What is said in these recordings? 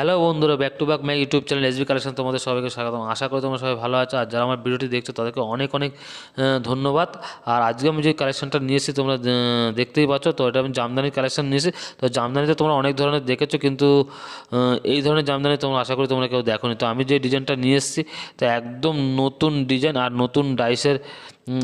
Hello বন্ধুরা back to back my YouTube channel SB collection তোমাদের সবাইকে স্বাগতম। আশা করি তোমরা সবাই ভালো আছো, আর যারা আমার ভিডিওটি দেখছ তাদেরকে অনেক অনেক ধন্যবাদ। আর আজকে আমি যে কালেকশনটা নিয়ে এসেছি তোমরা দেখতেই পাচ্ছ, তো এটা আমি জামদানির কালেকশন নিয়েছি তো জামদানিতে তোমরা অনেক ধরনের দেখেছ, কিন্তু এই ধরনের জামদানি তোমরা আশা করি তোমরা কেউ দেখোনি। তো আমি যে ডিজাইনটা নিয়ে এসেছি, তো একদম নতুন ডিজাইন আর নতুন ডাইসের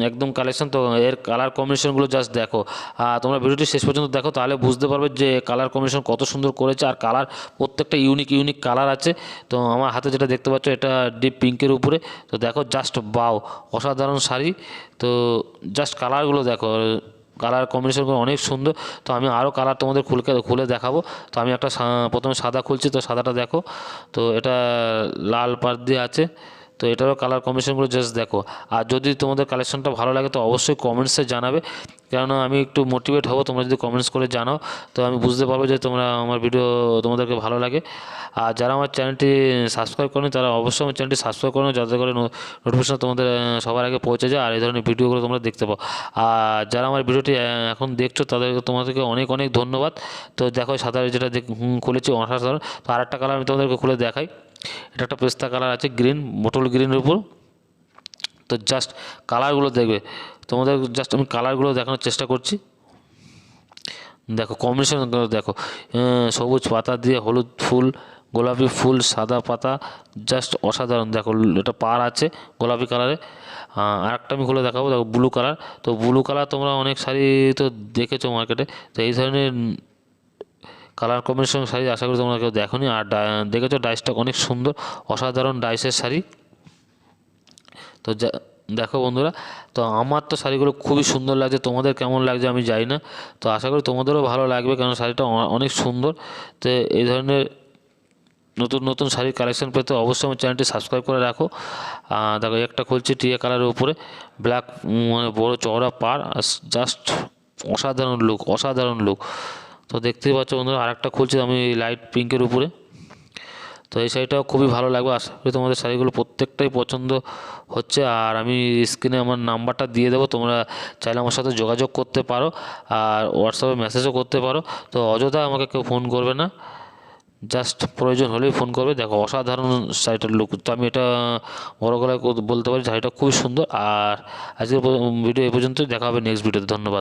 একদম কালেকশন তো, এর কালার কম্বিনেশনগুলো জাস্ট দেখো। আর তোমরা ভিডিওটি শেষ পর্যন্ত দেখো, তাহলে বুঝতে পারবে যে কালার কম্বিনেশন কত সুন্দর করেছে, আর কালার প্রত্যেকটা ইউনিক ইউনিক কালার আছে। তো আমার হাতে যেটা দেখতে পাচ্ছ, এটা ডিপ পিঙ্কের উপরে। তো দেখো জাস্ট বাও অসাধারণ শাড়ি। তো জাস্ট কালারগুলো দেখো কালার কম্বিনেশনগুলো অনেক সুন্দর। তো আমি আরও কালার তোমাদের খুলে খুলে দেখাবো। তো আমি একটা প্রথমে সাদা খুলছি, তো সাদাটা দেখো। তো এটা লাল পাড় দিয়ে আছে। তো এটারও কালার কম্বিনেশনগুলো জাস্ট দেখো। আর যদি তোমাদের কালেকশনটা ভালো লাগে তো অবশ্যই কমেন্টসে জানাবে। কেননা আমি একটু মোটিভেট হব, তোমরা যদি কমেন্টস করে জানাও, তো আমি বুঝতে পারব যে তোমরা আমার ভিডিও তোমাদেরকে ভালো লাগে। আর যারা আমার চ্যানেলটি সাবস্ক্রাইব করেনি, তারা অবশ্যই আমার চ্যানেলটি সাবস্ক্রাইব করো যাতে করে নোটিফিকেশন তোমাদের সবার আগে পৌঁছে যায়, আর এই ধরনের ভিডিওগুলো তোমরা দেখতে পাও। আর যারা আমার ভিডিওটি এখন দেখছ তাদেরকে তোমাদেরকে অনেক অনেক ধন্যবাদ। তো দেখো সাদা যেটা খুলেছি অসাধারণ তো আর একটা কালার আমি তোমাদেরকে খুলে দেখাই। এটা একটা পেস্তা কালার আছে গ্রিন মোটল গ্রিনের উপর। তো জাস্ট কালারগুলো দেখবে। তোমাদের জাস্ট আমি কালারগুলো দেখানোর চেষ্টা করছি। দেখো কম্বিনেশন দেখো। সবুজ পাতা দিয়ে হলুদ ফুল, গোলাপি ফুল, সাদা পাতা জাস্ট অসাধারণ। দেখো, এটা পার আছে গোলাপি কালারে আর একটা আমি খুলে দেখাবো। দেখো ব্লু কালার তো ব্লু কালার তোমরা অনেক শাড়ি তো দেখেছ মার্কেটে তো এই ধরনের কালার কম্বিনেশন শাড়ি আশা করি তোমরা কেউ দেখোনি। আর দেখেছ ডাইসটা অনেক সুন্দর, অসাধারণ ডাইসের শাড়ি। তো দেখো বন্ধুরা, তো আমার তো শাড়িগুলো খুবই সুন্দর লাগছে। তোমাদের কেমন লাগছে আমি জানি না। তো আশা করি তোমাদেরও ভালো লাগবে কারণ শাড়িটা অনেক সুন্দর। তো এই ধরনের নতুন নতুন শাড়ির কালেকশন পেতে অবশ্যই আমার চ্যানেলটি সাবস্ক্রাইব করে রাখো। দেখো একটা খুলছি টিয়া কালারের উপরে। ব্ল্যাক মানে বড় চওড়া পার জাস্ট অসাধারণ লুক অসাধারণ লুক তো দেখতেই পাচ্ছ বন্ধুরা, আরেকটা খুলছি আমি লাইট পিঙ্কের উপরে। তো এই শাড়িটাও খুবই ভালো লাগবে, আশা করি তোমাদের শাড়িগুলো প্রত্যেকটাই পছন্দ হচ্ছে। আর আমি স্ক্রিনে আমার নাম্বারটা দিয়ে দেবো, তোমরা চাইলে আমার সাথে যোগাযোগ করতে পারো আর হোয়াটসঅ্যাপে মেসেজও করতে পারো। তো অযথা আমাকে কেউ ফোন করবে না জাস্ট প্রয়োজন হলেই ফোন করবে। দেখো, অসাধারণ শাড়িটার লুক তো আমি এটা বড় গলায় বলতে পারি, শাড়িটা খুবই সুন্দর। আর আজকের ভিডিও এ পর্যন্তই, দেখা হবে নেক্সট ভিডিওতে ধন্যবাদ।